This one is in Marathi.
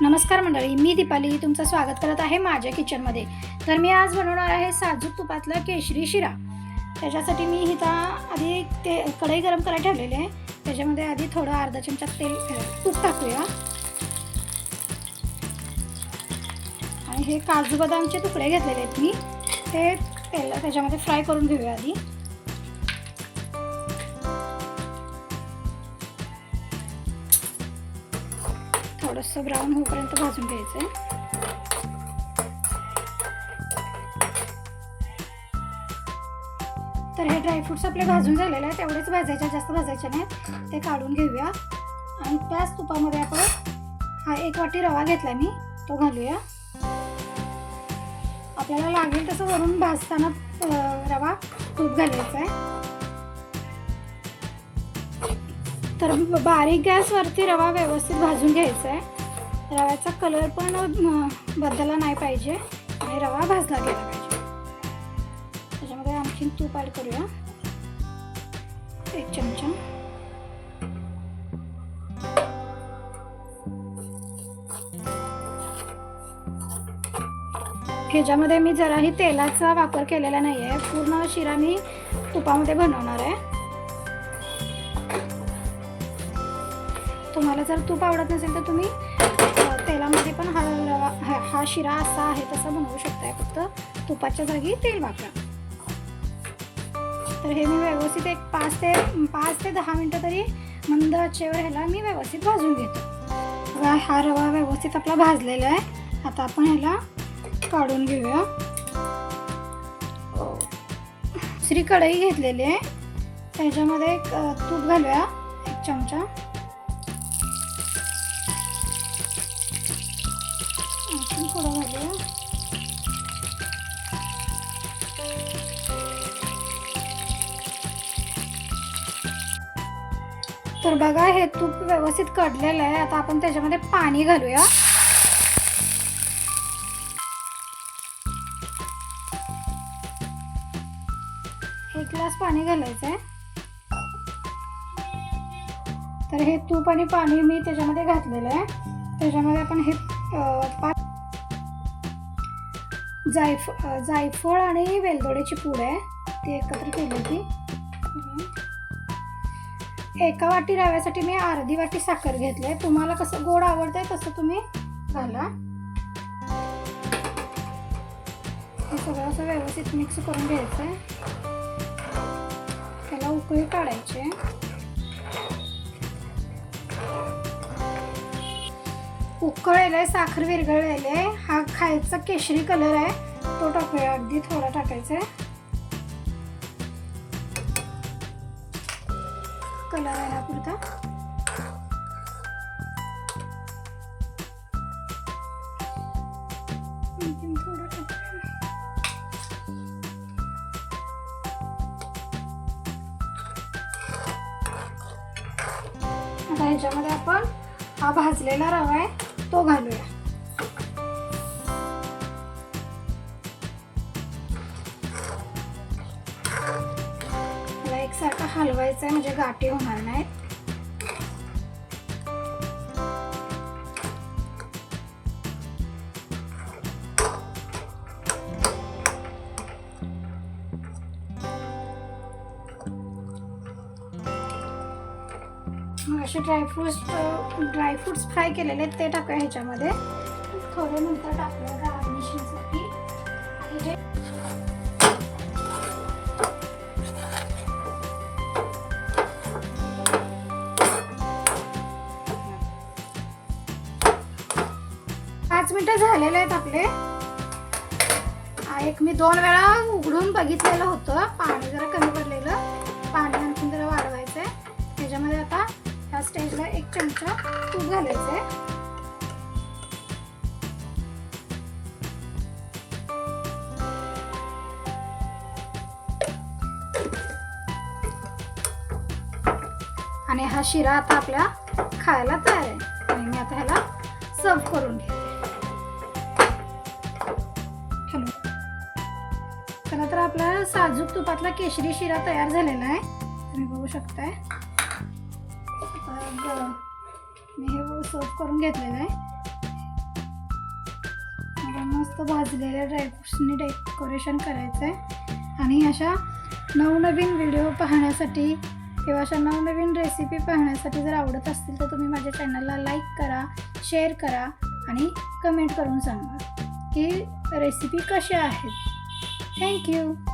नमस्कार मंडळी मी दीपाली तुमचं स्वागत करत आहे माझ्या किचनमध्ये. तर मी आज बनवणार आहे साजूक तुपातला केशरी शिरा. त्याच्यासाठी मी इथं आधी ते कढई गरम करायला ठेवलेली आहे. त्याच्यामध्ये आधी थोडं अर्धा चमचा तेल तूप टाकूया. आणि हे काजू बदामचे तुकडे घेतलेले आहेत मी. ते तेल त्याच्यामध्ये फ्राय करून घेऊया आधी. थोडंसं ब्राऊन होईपर्यंत भाजून घ्यायचं आहे तर हे ड्रायफ्रुट्स आपले भाजून झालेले आहेत. तेवढेच भाजायचे जास्त भाजायचे नाहीत. ते काढून घेऊया. आणि त्याच तुपामध्ये आपण हा एक वाटी रवा घेतला मी तो घालूया. आपल्याला लागेल तसं वरून भाजताना रवा तूप घालायचा आहे. तर बारीक गॅसवरती रवा व्यवस्थित भाजून घ्यायचा आहे रव्याचा कलर पण बदलला नाही पाहिजे आणि रवा भाजला गेला पाहिजे. त्याच्यामध्ये आणखीन तूप ॲड करूया. एक चमचा. ह्याच्यामध्ये मी जराही तेलाचा वापर केलेला नाही आहे पूर्ण शिरा मी तुपामध्ये बनवणार आहे. तुम्हाला जर तूप आवडत नसेल तर तुम्ही तेलामध्ये पण हा रवा हा हा शिरा असा आहे तसा बनवू शकताय. फक्त तुपाच्या जागी तेल वापरा. तर हे मी व्यवस्थित एक पाच ते पाच ते दहा मिनटं तरी मंद आचेवर ह्याला मी व्यवस्थित भाजून घेतो. हा रवा व्यवस्थित आपला भाजलेला आहे. आता आपण ह्याला काढून घेऊया. दुसरी कढई घेतलेली आहे. त्याच्यामध्ये एक तूप घालूया. एक चमचा. आपण थोडं घालूया तर बघा हे तूप व्यवस्थित कडलेलं आहे. आता आपण त्याच्यामध्ये पाणी घालूया. एक ग्लास पाणी घालायचं आहे. तर हे तूप आणि पाणी मी त्याच्यामध्ये घातलेलं आहे. त्याच्यामध्ये आपण हे पाच जायफ जायफळ आणि वेलदोड्याची पूड आहे. ती एकत्र केली होती. एका वाटी रव्यासाठी मी अर्धी वाटी साखर घेतली तुम्हाला कसं गोड आवडतंय तसं तुम्ही घाला. हे सगळं असं व्यवस्थित मिक्स करून घ्यायचं आहे त्याला उकळी काढायची आहे. उकळलेलं आहे साखर विरघळलेलं आहे. खायचा केशरी कलर आहे. तो टाकूया. अगदी थोडा टाकायचा आहे. कलर आहे हा पुरता. थोडं टाकूया. आता ह्याच्यामध्ये आपण हा भाजलेला रवा आहे तो घालूया. हलवायचं आहे म्हणजे गाठी होणार नाहीत. मग असे ड्रायफ्रुट्स ड्रायफ्रुट्स फ्राय केलेले आहेत ते टाकूया ह्याच्यामध्ये. थोडे नंतर टाकूया गार्निशिंगसाठी झालेले आहेत आपले. एक मी दोन वेळा उघडून बघितलेलं होतं. पाणी जरा कमी पडलेलं. पाणी आणखी जरा वाढवायचं आहे त्याच्यामध्ये आता ह्या स्टेजला एक चमचा तूप घालायचं आहे आणि हा शिरा आता आपल्या खायला तयार आहे. आणि मी आता ह्याला सर्व करून घेते. चला तर आपला साजूक तुपातला केशरी शिरा तयार झालेला आहे. तुम्ही बघू शकताय. मी हे सर्व करून घेतलेलं आहे. मस्त भाजलेल्या ड्रायफ्रुट्सनी डेकोरेशन करायचं आहे आणि अशा नवनवीन व्हिडिओ पाहण्यासाठी किंवा अशा नवनवीन रेसिपी पाहण्यासाठी जर आवडत असतील तर तुम्ही माझ्या चॅनलला लाईक करा शेअर करा आणि कमेंट करून सांगा की रेसिपी कशा आहेत Thank you.